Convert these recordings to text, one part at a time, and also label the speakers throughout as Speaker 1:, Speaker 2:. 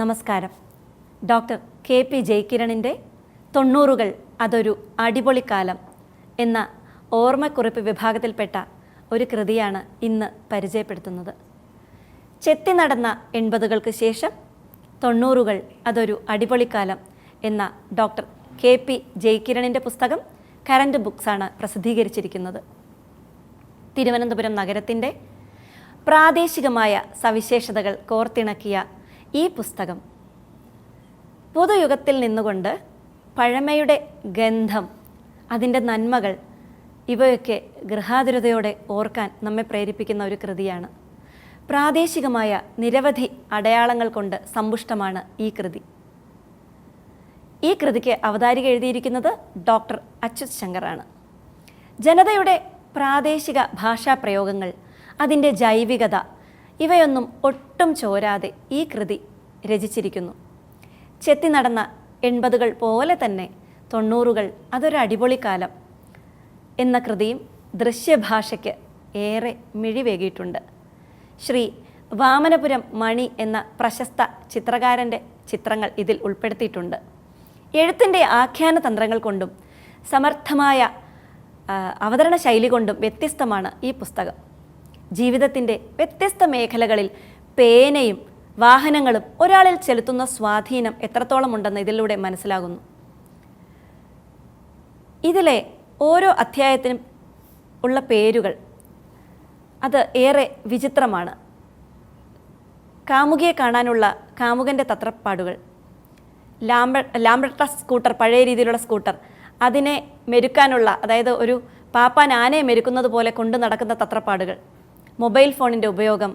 Speaker 1: നമസ്കാരം. Doctor K P ജയകിരണിന്റെ തൊണ്ണൂറുകൾ അതൊരു അടിപൊളിക്കാലം എന്ന ഓർമ്മക്കുറിപ്പ് വിഭാഗത്തിൽപ്പെട്ട ഒരു കൃതിയാണ് ഇന്ന് പരിചയപ്പെടുത്തുന്നത്. ചെത്തി നടന്ന എൺപതുകൾക്ക് ശേഷം തൊണ്ണൂറുകൾ അതൊരു അടിപൊളിക്കാലം എന്ന ഡോക്ടർ കെ പി ജയകിരണിന്റെ പുസ്തകം കറന്റ് ബുക്സാണ് പ്രസിദ്ധീകരിച്ചിരിക്കുന്നത്. തിരുവനന്തപുരം നഗരത്തിന്റെ പ്രാദേശികമായ സവിശേഷതകൾ കോർത്തിണക്കിയ ഈ പുസ്തകം. പുതുയുഗത്തിൽ നിന്നുകൊണ്ട് പഴമയുടെ ഗന്ധം അതിന്റെ നന്മകൾ ഇവയൊക്കെ ഗൃഹാതുരതയോടെ ഓർക്കാൻ നമ്മെ പ്രേരിപ്പിക്കുന്ന ഒരു കൃതിയാണ്. പ്രാദേശികമായ നിരവധി അടയാളങ്ങൾ കൊണ്ട് സമ്പുഷ്ടമാണ് ഈ കൃതി. ഈ കൃതിക്ക് അവതാരിക എഴുതിയിരിക്കുന്നത് ഡോക്ടർ അച്യുത് ശങ്കറാണ്. ജനതയുടെ പ്രാദേശിക ഭാഷാ പ്രയോഗങ്ങൾ അതിന്റെ ജൈവികത ഇവയൊന്നും ഒട്ടും ചോരാതെ ഈ കൃതി രചിച്ചിരിക്കുന്നു. ചെത്തി നടന്ന എൺപതുകൾ പോലെ തന്നെ തൊണ്ണൂറുകൾ അതൊരു അടിപൊളിക്കാലം എന്ന കൃതിയും ദൃശ്യഭാഷയ്ക്ക് ഏറെ മിഴിവേകിയിട്ടുണ്ട്. ശ്രീ വാമനപുരം മണി എന്ന പ്രശസ്ത ചിത്രകാരന്റെ ചിത്രങ്ങൾ ഇതിൽ ഉൾപ്പെടുത്തിയിട്ടുണ്ട്. എഴുത്തിന്റെ ആഖ്യാന തന്ത്രങ്ങൾ കൊണ്ടും സമർത്ഥമായ അവതരണ ശൈലി കൊണ്ടും വ്യത്യസ്തമാണ് ഈ പുസ്തകം. ജീവിതത്തിന്റെ വ്യത്യസ്ത മേഖലകളിൽ പേനയും വാഹനങ്ങളും ഒരാളിൽ ചെലുത്തുന്ന സ്വാധീനം എത്രത്തോളം ഉണ്ടെന്ന് ഇതിലൂടെ മനസ്സിലാകുന്നു. ഇതിലെ ഓരോ അധ്യായത്തിനും ഉള്ള പേരുകൾ അത് ഏറെ വിചിത്രമാണ്. കാമുകിയെ കാണാനുള്ള കാമുകന്റെ തത്രപ്പാടുകൾ. ലാംബ ലാംബട്ട സ്കൂട്ടർ പഴയ രീതിയിലുള്ള സ്കൂട്ടർ അതിനെ മെരുക്കാനുള്ള അതായത് ഒരു പാപ്പാൻ ആനയെ മെരുക്കുന്നത് പോലെ കൊണ്ടു നടക്കുന്ന തത്രപ്പാടുകൾ. മൊബൈൽ ഫോണിന്റെ ഉപയോഗം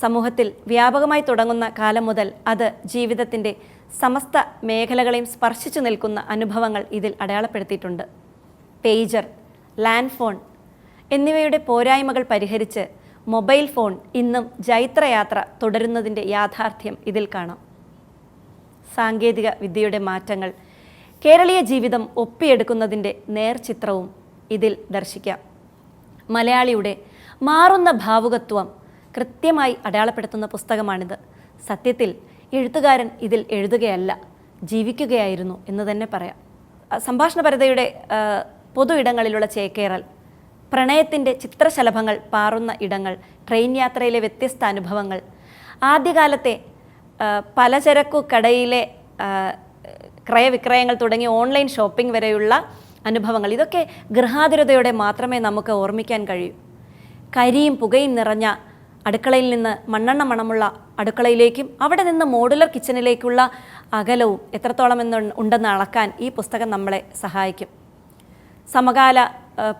Speaker 1: സമൂഹത്തിൽ വ്യാപകമായി തുടങ്ങുന്ന കാലം മുതൽ അത് ജീവിതത്തിന്റെ സമസ്ത മേഖലകളെയും സ്പർശിച്ചു നിൽക്കുന്ന അനുഭവങ്ങൾ ഇതിൽ അടയാളപ്പെടുത്തിയിട്ടുണ്ട്. പേജർ ലാൻഡ് ഫോൺ എന്നിവയുടെ പോരായ്മകൾ പരിഹരിച്ച് മൊബൈൽ ഫോൺ ഇന്നും ജൈത്രയാത്ര തുടരുന്നതിന്റെ യാഥാർത്ഥ്യം ഇതിൽ കാണാം. സാങ്കേതിക വിദ്യയുടെ മാറ്റങ്ങൾ കേരളീയ ജീവിതം ഒപ്പിയെടുക്കുന്നതിന്റെ നേർചിത്രവും ഇതിൽ ദർശിക്കാം. മലയാളിയുടെ മാറുന്ന ഭാവുകത്വം കൃത്യമായി അടയാളപ്പെടുത്തുന്ന പുസ്തകമാണിത്. സത്യത്തിൽ എഴുത്തുകാരൻ ഇതിൽ എഴുതുകയല്ല ജീവിക്കുകയായിരുന്നു എന്ന് തന്നെ പറയാം. സംഭാഷണപരതയുടെ പൊതു ഇടങ്ങളിലുള്ള ചേക്കേറൽ പ്രണയത്തിന്റെ ചിത്രശലഭങ്ങൾ പാറുന്ന ഇടങ്ങൾ ട്രെയിൻ യാത്രയിലെ വ്യത്യസ്ത അനുഭവങ്ങൾ ആദ്യകാലത്തെ പലചരക്കു കടയിലെ ക്രയവിക്രയങ്ങൾ തുടങ്ങി ഓൺലൈൻ ഷോപ്പിംഗ് വരെയുള്ള അനുഭവങ്ങൾ ഇതൊക്കെ ഗൃഹാതുരതയോടെ മാത്രമേ നമുക്ക് ഓർമ്മിക്കാൻ കഴിയൂ. കരിയും പുകയും നിറഞ്ഞ അടുക്കളയിൽ നിന്ന് മണ്ണെണ്ണ മണമുള്ള അടുക്കളയിലേക്കും അവിടെ നിന്ന് മോഡുലർ കിച്ചണിലേക്കുള്ള അകലവും എത്രത്തോളം എന്ന് ഉണ്ടെന്ന് അളക്കാൻ ഈ പുസ്തകം നമ്മളെ സഹായിക്കും. സമകാല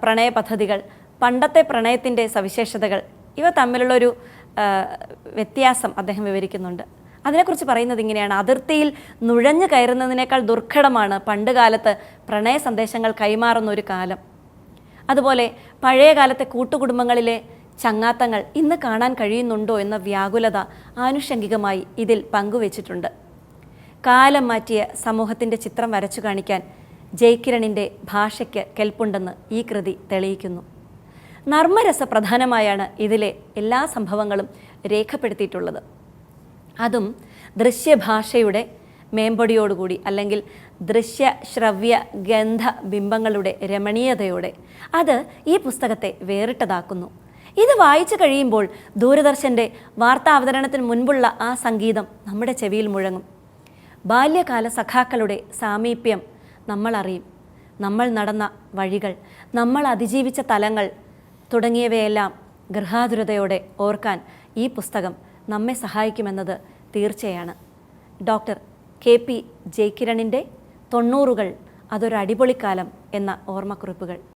Speaker 1: പ്രണയ പദ്ധതികൾ പണ്ടത്തെ പ്രണയത്തിന്റെ സവിശേഷതകൾ ഇവ തമ്മിലുള്ളൊരു വ്യത്യാസം അദ്ദേഹം വിവരിക്കുന്നുണ്ട്. അതിനെക്കുറിച്ച് പറയുന്നത് ഇങ്ങനെയാണ്. അതിർത്തിയിൽ നുഴഞ്ഞു കയറുന്നതിനേക്കാൾ ദുർഘടമാണ് പണ്ട് കാലത്ത് പ്രണയ സന്ദേശങ്ങൾ കൈമാറുന്ന ഒരു കാലം. അതുപോലെ പഴയ കാലത്തെ കൂട്ടുകുടുംബങ്ങളിലെ ചങ്ങാത്തങ്ങൾ ഇന്ന് കാണാൻ കഴിയുന്നുണ്ടോ എന്ന വ്യാകുലത ആനുഷംഗികമായി ഇതിൽ പങ്കുവച്ചിട്ടുണ്ട്. കാലം മാറ്റിയ സമൂഹത്തിന്റെ ചിത്രം വരച്ചു കാണിക്കാൻ ജയ്കിരണിന്റെ ഭാഷയ്ക്ക് കെൽപ്പുണ്ടെന്ന് ഈ കൃതി തെളിയിക്കുന്നു. നർമ്മരസ പ്രധാനമായാണ് ഇതിലെ എല്ലാ സംഭവങ്ങളും രേഖപ്പെടുത്തിയിട്ടുള്ളത്. അതും ദൃശ്യഭാഷയുടെ മേമ്പൊടിയോടുകൂടി അല്ലെങ്കിൽ ദൃശ്യ ശ്രവ്യ ഗന്ധ ബിംബങ്ങളുടെ രമണീയതയോടെ അത് ഈ പുസ്തകത്തെ വേറിട്ടതാക്കുന്നു. ഇത് വായിച്ചു കഴിയുമ്പോൾ ദൂരദർശന്റെ വാർത്താ അവതരണത്തിന് മുൻപുള്ള ആ സംഗീതം നമ്മുടെ ചെവിയിൽ മുഴങ്ങും. ബാല്യകാല സഖാക്കളുടെ സാമീപ്യം നമ്മൾ അറിയും. നമ്മൾ നടന്ന വഴികൾ നമ്മൾ അതിജീവിച്ച തലങ്ങൾ തുടങ്ങിയവയെല്ലാം ഗൃഹാതുരതയോടെ ഓർക്കാൻ ഈ പുസ്തകം നമ്മെ സഹായിക്കുമെന്നത് തീർച്ചയാണ്. ഡോക്ടർ കെ പി ജയകിരണിന്റെ തൊണ്ണൂറുകൾ അതൊരടിപൊളിക്കാലം എന്ന ഓർമ്മക്കുറിപ്പുകൾ.